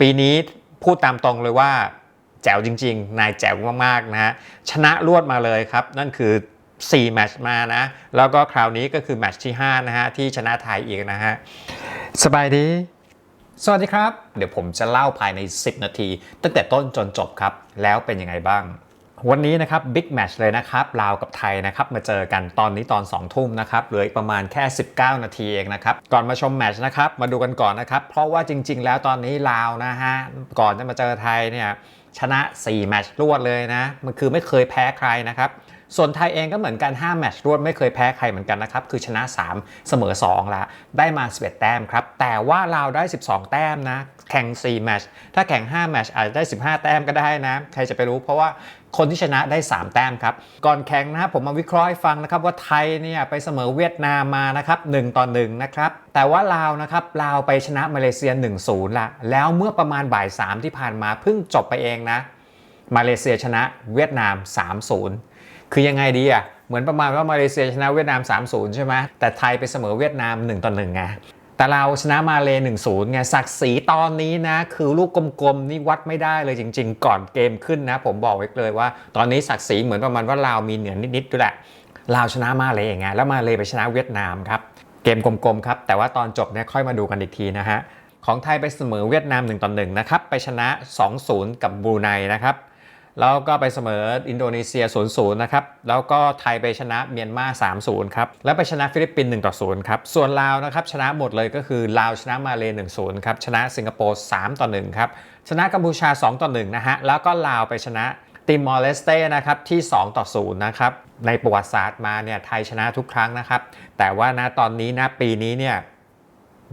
ปีนี้พูดตามตรงเลยว่าแจ๋วจริง ๆ นายแจ๋วมากๆนะฮะชนะรวดมาเลยครับ นั่นคือ 4 แมตช์มานะ แล้วก็คราวนี้ก็คือแมตช์ที่ 5 นะฮะ ที่ชนะไทยอีกนะฮะ สบายดี สวัสดีครับ เดี๋ยวผมจะเล่าภายใน 10 นาที ตั้งแต่ต้นจนจบครับ แล้วเป็นยังไงบ้าง วันนี้นะครับบิ๊กแมตช์เลยนะครับลาวกับไทยนะครับมาเจอกันตอนนี้ตอน 2 ทุ่มนะครับเหลืออีกประมาณแค่ 19 นาทีเองนะครับก่อนมาชมแมชนะครับมาดูกันก่อนนะครับเพราะว่าจริง ๆ แล้วตอนนี้ลาวนะฮะก่อนจะมาเจอไทยเนี่ยชนะ 4 แมชรวดเลยนะมันคือไม่เคยแพ้ใครนะครับ ส่วนไทยเองก็เหมือนกัน5แมตช์รวดไม่เคยแพ้ใครเหมือนกันนะครับ คือชนะ 3 เสมอ2ละได้มา 11 แต้มครับ แต่ว่าเราได้ 12 แต้มนะ แข่ง 4 แมตช์ถ้าแข่ง 5 แมตช์อาจจะได้ 15 แต้มก็ได้นะ ใครจะไปรู้เพราะว่าคนที่ชนะได้ 3 แต้มครับ ก่อนแข่งนะครับผมมาวิเคราะห์ให้ฟังนะครับว่าไทยเนี่ยไปเสมอเวียดนามมานะครับ1ต่อ1นะครับแต่ว่าลาวนะครับลาวไปชนะมาเลเซีย 1-0 ละ แล้วเมื่อประมาณบ่าย3ที่ผ่านมาเพิ่งจบไปเองนะมาเลเซียชนะเวียดนาม 3-0 คือยังไงดีอะเหมือนประมาณว่ามาเลเซียชนะเวียดนาม 3-0 ใช่ไหมแต่ไทยไปเสมอเวียดนาม 1 ต่อ1ไงแต่เราชนะมาเล1-0ไงศักดิ์ศรีตอนนี้นะ คือลูกกลมๆ นี่วัดไม่ได้เลยจริง ๆ ก่อนเกมขึ้นนะ ผมบอกไว้เลยว่า ตอนนี้ศักดิ์ศรีเหมือนประมาณว่าเรามีเหนือนิดๆด้วยแหละเราชนะมาเลไงแล้วมาเลไปชนะเวียดนามครับเกมกลมๆครับแต่ว่าตอนจบเนี่ยค่อยมาดูกันอีกทีนะฮะของไทยไปเสมอเวียดนาม1ต่อ1นะครับไปชนะ 2-0 กับบรูไนนะครับ แล้วก็ไปเสมออินโดนีเซีย 0-0 นะครับ แล้วก็ไทยไปชนะเมียนมา 3-0 ครับ แล้วไปชนะฟิลิปปินส์1ต่อ0ครับ ส่วนลาวนะครับชนะหมดเลยก็คือลาวชนะมาเล1-0 ครับ ชนะสิงคโปร์ 3 ต่อ1ครับ ชนะกัมพูชา 2 ต่อ1นะฮะ แล้วก็ลาวไปชนะติมอร์เลสเต้นะครับที่ 2 ต่อ 0 นะครับ ในประวัติศาสตร์มาเนี่ยไทยชนะทุกครั้งนะครับ แต่ว่านะตอนนี้นะปีนี้เนี่ย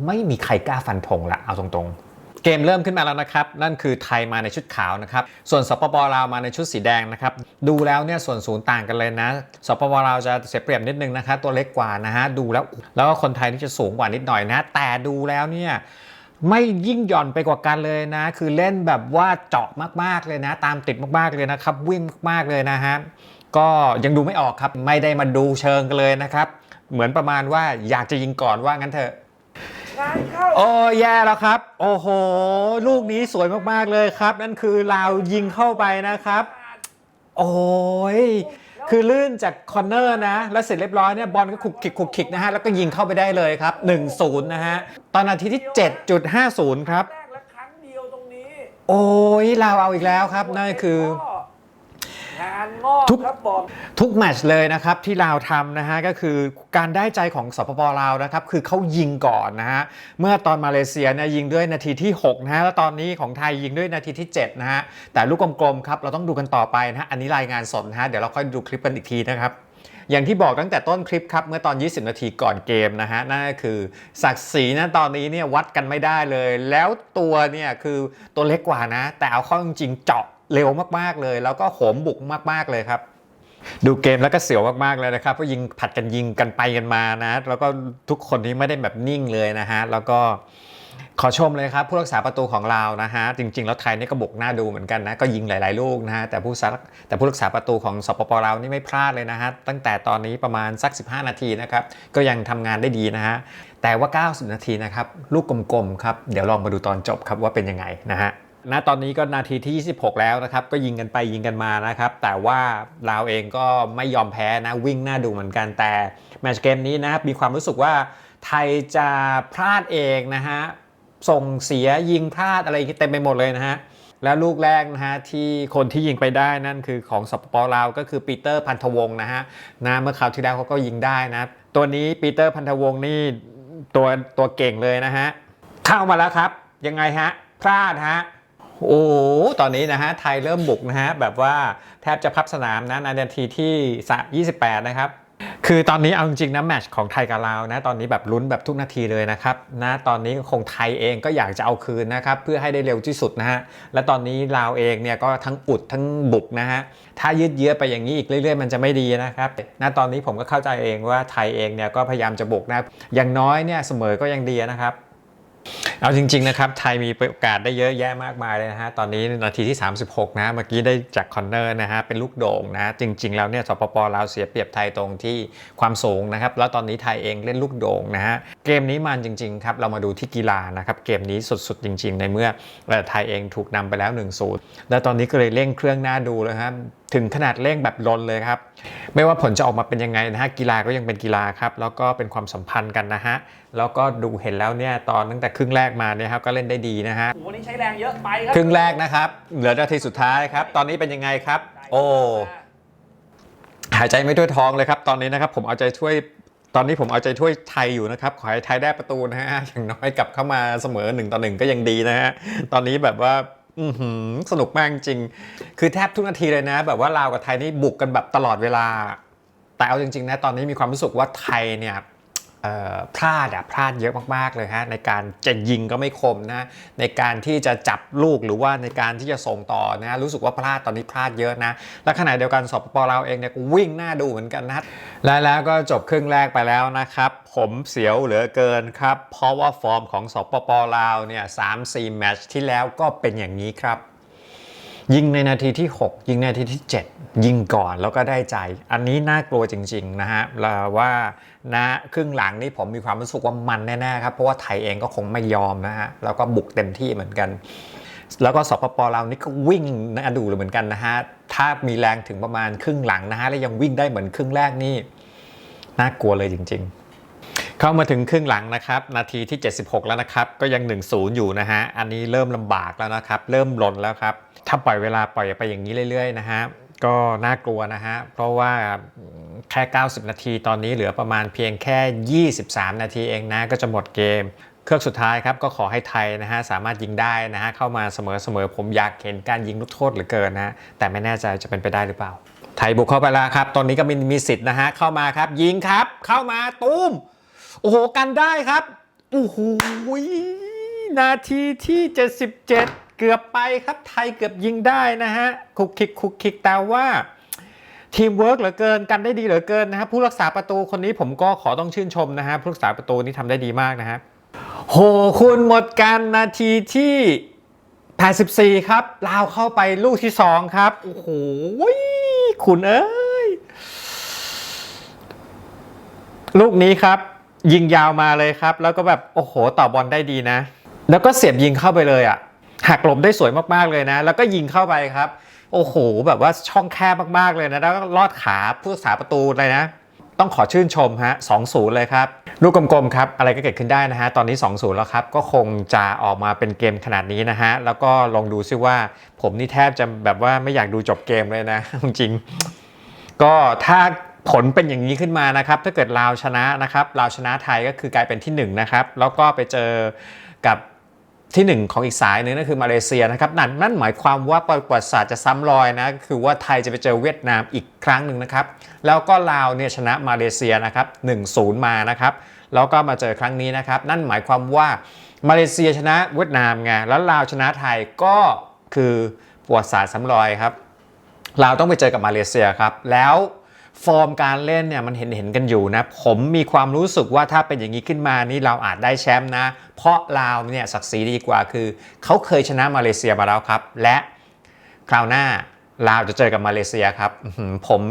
ไม่มีใครกล้าฟันธงละเอาตรงๆ เกมเริ่มขึ้นมาแล้วนะครับ นั่นคือไทยมาในชุดขาวนะครับ ส่วนสปปลาวมาในชุดสีแดงนะครับ ดูแล้วเนี่ยส่วนศูนย์ต่างกันเลยนะ สปปลาวจะเสียเปรียบนิดนึงนะคะ ตัวเล็กกว่านะฮะ ดูแล้ว แล้วก็คนไทยนี่จะสูงกว่านิดหน่อยนะ แต่ดูแล้วเนี่ยไม่ยิ่งหย่อนไปกว่ากันเลยนะ คือเล่นแบบว่าเจาะมากๆเลยนะ ตามติดมากๆเลยนะครับ วิ่งมากๆเลยนะฮะ ก็ยังดูไม่ออกครับ ไม่ได้มาดูเชิงกันเลยนะครับ เหมือนประมาณว่าอยากจะยิงก่อนว่างั้นเถอะ งานเข้า โอ้แย่แล้วครับ โอ้โห ลูกนี้สวยมากๆเลยครับ นั่นคือลาวยิงเข้าไปนะครับ โอ้ยคือลื่นจากคอนเนอร์นะ แล้วเสร็จเรียบร้อยเนี่ยบอลก็ขุกขิกขุกขิกนะฮะ แล้วก็ยิงเข้าไปได้เลยครับ 1-0 นะฮะ ตอนนาทีที่ 7.50 ครับ แรกและครั้งเดียวตรงนี้โอ้ยลาวเอาอีกแล้วครับ นั่นคือ งานงอกทุก ครับบอก ทุกแมตช์เลยนะครับที่ลาวทำนะฮะก็คือการได้ใจของสปปลาวนะครับคือเขายิงก่อนนะฮะเมื่อตอนมาเลเซียเนี่ยยิงด้วยนาทีที่6นะฮะแล้วตอนนี้ของไทยยิงด้วยนาทีที่7นะฮะแต่ลูกกลมๆครับเราต้องดูกันต่อไปนะฮะอันนี้รายงานสดนะฮะเดี๋ยวเราค่อยดูคลิปกันอีกทีนะครับ อย่างที่บอกตั้งแต่ต้นคลิปครับ เมื่อตอน 20 นาทีก่อนเกมนะฮะนั่นก็คือศักดิ์ศรีนะตอนนี้เนี่ยวัดกันไม่ได้เลย แล้วตัวเนี่ยคือตัวเล็กกว่านะ แต่เอาเข้าจริงๆเจาะ เร็วมากๆเลย แล้วก็โหมบุกมากๆเลยครับ ดูเกมแล้วก็เสียวมากๆเลยนะครับเพราะยิงผัดกันยิงกันไปกันมานะ แล้วก็ทุกคนนี้ไม่ได้แบบนิ่งเลยนะฮะแล้วก็ขอชมเลยครับผู้รักษาประตูของเรานะฮะจริง ๆ แล้วไทยนี่ก็บุกหน้าดูเหมือนกันนะก็ยิงหลาย ๆ ลูกนะฮะแต่ผู้รักแต่ผู้รักษาประตูของสปปลานี่ไม่พลาดเลยนะฮะตั้งแต่ตอนนี้ประมาณสัก 15 นาทีนะครับก็ยังทำงานได้ดีนะฮะแต่ว่า 90 นาทีนะครับลูกกลมๆครับเดี๋ยวลองมาดูตอนจบครับว่าเป็นยังไงนะฮะ ณตอนนี้ก็นาทีที่ 26 แล้วนะครับ ก็ยิงกันไปยิงกันมานะครับ แต่ว่าลาวเองก็ไม่ยอมแพ้นะวิ่งหน้าดูเหมือนกันแต่แมตช์เกมนี้นะครับมีความรู้สึกว่าไทยจะพลาดเองนะฮะส่งเสียยิงพลาดอะไรเต็มไปหมดเลยนะฮะแล้วลูกแรกนะฮะที่คนที่ยิงไปได้นั่นคือของสปปลาวก็คือปีเตอร์พันธวงศ์นะฮะนะเมื่อคราวที่แล้วเขาก็ยิงได้นะตัวนี้ปีเตอร์พันธวงศ์นี่ตัวตัวเก่งเลยนะฮะเข้ามาแล้วครับยังไงฮะพลาดฮะ โอ้ตอนนี้นะฮะไทยเริ่มบุกนะฮะแบบว่าแทบจะพับสนามนะในนาทีที่ 28 นะครับคือตอนนี้เอาจริงนะแมชของไทยกับลาวนะตอนนี้แบบลุ้นแบบทุกนาทีเลยนะครับนะตอนนี้คงไทยเองก็อยากจะเอาคืนนะครับเพื่อให้ได้เร็วที่สุดนะฮะและตอนนี้ลาวเองเนี่ยก็ทั้งอุดทั้งบุกนะฮะถ้ายืดเยื้อไปอย่างนี้อีกเรื่อยๆ มันจะไม่ดีนะครับณตอนนี้ผมก็เข้าใจเองว่าไทยเองเนี่ยก็พยายามจะบุกนะอย่างน้อยเนี่ยเสมอก็ยังดีนะครับ เอาจริง ๆ นะครับ ไทยมีโอกาสได้เยอะแยะมากมายเลยนะฮะ ตอนนี้นาทีที่ 36 นะ เมื่อกี้ได้จากคอนเนอร์นะฮะ เป็นลูกโด่งนะ จริง ๆ แล้วเนี่ย สปปลาวเสียเปรียบไทยตรงที่ความสูงนะครับ แล้วตอนนี้ไทยเองเล่นลูกโด่งนะฮะ เกมนี้มันจริง ๆ ครับ เรามาดูที่กีฬานะครับ เกมนี้สุด ๆ จริง ๆ ในเมื่อเอ่ไทยเองถูกนำไปแล้ว1-0 แล้วตอนนี้ก็เลยเร่งเครื่องหน้าดูเลยครับถึงขนาดเร่งแบบลนเลยครับ ไม่ว่าผลจะออกมาเป็นยังไงนะฮะกีฬาก็ยังเป็นกีฬาครับ แล้วก็เป็นความสัมพันธ์กันนะฮะ แล้วก็ดูเห็นแล้วเนี่ยตอนตั้งแต่ครึ่งแรกมาเนี่ยครับก็เล่นได้ดีนะฮะโอ้โหวันนี้ใช้แรงเยอะไปครัครึ่งแรกนะครับ เหลือนาทีสุดท้ายครับ ตอนนี้เป็นยังไงครับ โอ้หายใจไม่ทั่วท้องเลยครับ ตอนนี้นะครับผมเอาใจช่วยตอนนี้ผมเอาใจช่วยไทยอยู่นะครับ ขอให้ไทยได้ประตูนะฮะอย่างน้อยกลับเข้ามาเสมอหนึ่งต่อหนึ่งก็ยังดีนะฮะตอนนี้แบบว่า อือหือสนุกมากจริง คือแทบทุกนาทีเลยนะ แบบว่าลาวกับไทยนี่บุกกันแบบตลอดเวลา แต่เอาจริงๆนะตอนนี้มีความรู้สึกว่าไทยเนี่ย พลาดอะพลาดเยอะมากๆเลยฮะในการจะยิงก็ไม่คมนะในการที่จะจับลูกหรือว่าในการที่จะส่งต่อนะรู้สึกว่าพลาดตอนนี้พลาดเยอะนะและขณะเดียวกันสปปเราเองเนี่ยวิ่งหน้าดูเหมือนกันนะและแล้วก็จบครึ่งแรกไปแล้วนะครับ ผมเสียวเหลือเกินครับ เพราะว่าฟอร์มของสปปลาวเนี่ยสามสี่แมตช์ที่แล้วก็เป็นอย่างนี้ครับ ยิงในนาทีที่ 6 ยิงในนาทีที่ 7 ยิงก่อนแล้วก็ได้ใจ อันนี้น่ากลัวจริง ๆ นะฮะเราว่านะครึ่งหลังนี่ผมมีความรู้สึกว่ามันแน่ๆครับ เพราะว่าไทยเองก็คงไม่ยอมนะฮะแล้วก็บุกเต็มที่เหมือนกัน แล้วก็สปปเรานี่ก็วิ่งนะดูเลยเหมือนกันนะฮะถ้ามีแรงถึงประมาณครึ่งหลังนะฮะแล้วยังวิ่งได้เหมือนครึ่งแรกนี่น่ากลัวเลยจริง ๆ เข้ามาถึงครึ่งหลังนะครับ นาทีที่ 76 แล้วนะครับ ก็ยัง 1-0 อยู่นะฮะ อันนี้เริ่มลำบากแล้วนะครับ เริ่มหล่นแล้วครับ ถ้าปล่อยเวลาปล่อยไปอย่างนี้เรื่อยๆนะฮะก็น่ากลัวนะฮะ เพราะว่าแค่ 90 นาทีตอนนี้เหลือประมาณเพียงแค่ 23 นาทีเองนะ ก็จะหมดเกม เครื่องสุดท้ายครับก็ขอให้ไทยนะฮะสามารถยิงได้นะฮะเข้ามาเสมอๆผมอยากเห็นการยิงลูกโทษเหลือเกินนะแต่ไม่แน่ใจจะเป็นไปได้หรือเปล่า ไทยบุกเข้าไปแล้วครับ ตอนนี้ก็มีมีสิทธิ์นะฮะเข้ามาครับยิงครับเข้ามาตุ้ม อ้โห กันได้ครับ โอ้โห นาทีที่ 77 เกือบไปครับไทยเกือบยิงได้นะฮะ คุกคิกคุกคิกแต่ว่าทีมเวิร์กเหลือเกินกันได้ดีเหลือเกินนะฮะผู้รักษาประตูคนนี้ผมก็ขอต้องชื่นชมนะฮะผู้รักษาประตูนี่ทำได้ดีมากนะฮะโหคุณหมดกันนาทีที่ 84 ครับลาวเข้าไปลูกที่ 2 ครับ โอ้โหคุณเอ้ย ลูกนี้ครับ ยิงยาวมาเลยครับ แล้วก็แบบโอ้โหต่อบอลได้ดีนะ แล้วก็เสียบยิงเข้าไปเลยอะ่ะหักหลบได้สวยมากๆเลยนะ แล้วก็ยิงเข้าไปครับ โอ้โห แบบว่าช่องแคบมากๆเลยนะ แล้วก็ลอดขาผู้รักษาประตูเลยนะ ต้องขอชื่นชมฮะ2-0เลยครับ ลูกกลมๆครับ อะไรก็เกิดขึ้นได้นะฮะ ตอนนี้2-0แล้วครับ ก็คงจะออกมาเป็นเกมขนาดนี้นะฮะ แล้วก็ลองดูซิว่า ผมนี่แทบจะแบบว่าไม่อยากดูจบเกมเลยนะ จริง ก็ถ้า ผลเป็นอย่างนี้ขึ้นมานะครับ ถ้าเกิดลาวชนะนะครับลาวชนะไทยก็คือกลายเป็นที่1นะครับแล้วก็ไปเจอกับที่ 1 ของอีกสายหนึงนั่นคือมาเลเซียนะครับนั่นนั่นหมายความว่าประวัติศาสตร์จะซ้ำรอยนะคือว่าไทยจะไปเจอเวียดนามอีกครั้งหนึ่งนะครับแล้วก็ลาวเนี่ยชนะมาเลเซียนะครับ1-0มานะครับแล้วก็มาเจอครั้งนี้นะครับ นั่นหมายความว่ามาเลเซียชนะเวียดนามไงแล้วลาวชนะไทยก็คือประวัติศาสตร์ซ้ำรอยครับเราต้องไปเจอกับมาเลเซียครับแล้ว ฟอร์มการเล่นเนี่ยมันเห็นเห็นกันอยู่นะ ผมมีความรู้สึกว่าถ้าเป็นอย่างนี้ขึ้นมานี่เราอาจได้แชมป์นะ เพราะลาวเนี่ยศักดิ์ศรีดีกว่าคือ เขาเคยชนะมาเลเซียมาแล้วครับ และคราวหน้าลาวจะเจอกับมาเลเซียครับผม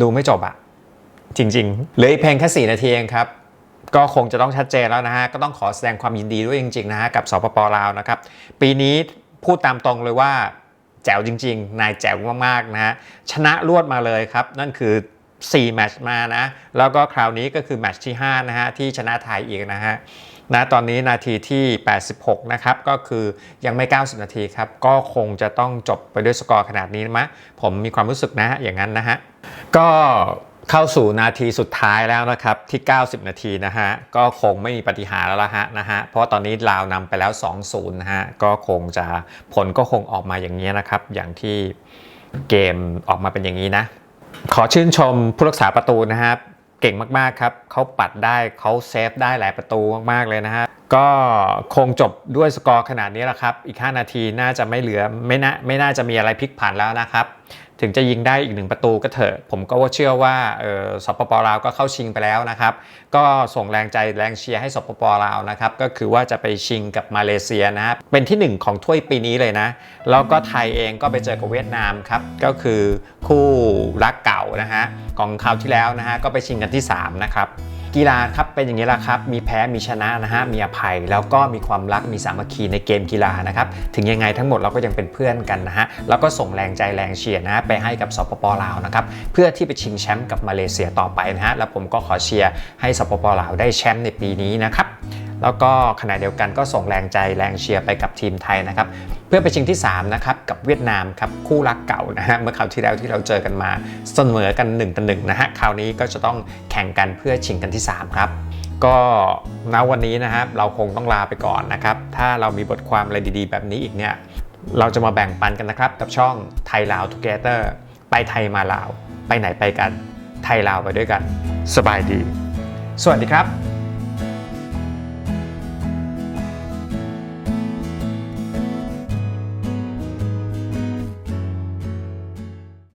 ดูไม่จบอะจริงๆเหลืออีกเพียงแค่4นาทีเองครับก็คงจะต้องชัดเจนแล้วนะฮะ ก็ต้องขอแสดงความยินดีด้วยจริงๆนะฮะ กับสปปลาวนะครับ ปีนี้พูดตามตรงเลยว่า จ๋วจริง ๆ นายแจ๋วมากๆนะฮะชนะรวดมาเลยครับ นั่นคือ4แมตช์มานะ แล้วก็คราวนี้ก็คือแมตช์ที่5นะฮะที่ชนะไทยอีกนะฮะนะตอนนี้นาทีที่ 86 นะครับ ก็คือยังไม่ 90 นาทีครับ ก็คงจะต้องจบไปด้วยสกอร์ขนาดนี้มะผมมีความรู้สึกนะฮะอย่างนั้นนะฮะก็ เข้าสู่นาทีสุดท้ายแล้วนะครับที่ 90 นาทีนะฮะก็คงไม่มีปฏิหารแล้วละฮะนะฮะเพราะตอนนี้ลาวนำไปแล้ว 2-0นะฮะก็คงจะผลก็คงออกมาอย่างนี้นะครับอย่างที่เกมออกมาเป็นอย่างนี้นะ ขอชื่นชมผู้รักษาประตูนะครับ เก่งมากๆครับเขาปัดได้เขาเซฟได้หลายประตูมากๆเลยนะฮะ ก็คงจบด้วยสกอร์ขนาดนี้แหละครับ อีก 5 นาทีน่าจะไม่เหลือไม่น่าไม่น่าจะมีอะไรพลิกผันแล้วนะครับ ถึงจะยิงได้อีกหนึ่งประตูก็เถอะ ผมก็ว่าเชื่อว่าออสปปลาวก็เข้าชิงไปแล้วนะครับ ก็ส่งแรงใจแรงเชียร์ให้สปปลาวนะครับ ก็คือว่าจะไปชิงกับมาเลเซียนะครับ เป็นที่หนึ่งของถ้วยปีนี้เลยนะ แล้วก็ไทยเองก็ไปเจอกับเวียดนามครับ ก็คือคู่รักเก่านะฮะของคราวที่แล้วนะฮะก็ไปชิงกันที่ 3 นะครับ กีฬาครับเป็นอย่างนี้แหละครับ มีแพ้มีชนะนะฮะมีอภัย แล้วก็มีความรักมีสามัคคีในเกมกีฬานะครับถึงยังไงทั้งหมดเราก็ยังเป็นเพื่อนกันนะฮะแล้วก็ส่งแรงใจแรงเชียร์นะฮะไปให้กับสปปลาวนะครับเพื่อที่ไปชิงแชมป์กับมาเลเซียต่อไปนะฮะแล้วผมก็ขอเชียร์ให้สปปลาวได้แชมป์ในปีนี้นะครับแล้วก็ขณะเดียวกันก็ส่งแรงใจแรงเชียร์ไปกับทีมไทยนะครับ เพื่อไปชิงที่ 3 นะครับ กับเวียดนามครับ คู่รักเก่านะฮะเมื่อคราวที่แล้วที่เราเจอกันมาเสมอกัน1ต่อ1นะฮะคราวนี้ก็จะต้องแข่งกันเพื่อชิงกันที่ 3 ครับก็ณวันนี้นะครับเราคงต้องลาไปก่อนนะครับ ถ้าเรามีบทความอะไรดีๆ แบบนี้อีกเนี่ยเราจะมาแบ่งปันกันนะครับ กับช่องไทยลาวทูเกเตอร์ไปไทยมาลาว ไปไหนไปกัน ไทยลาวไปด้วยกัน สบายดี สวัสดีครับ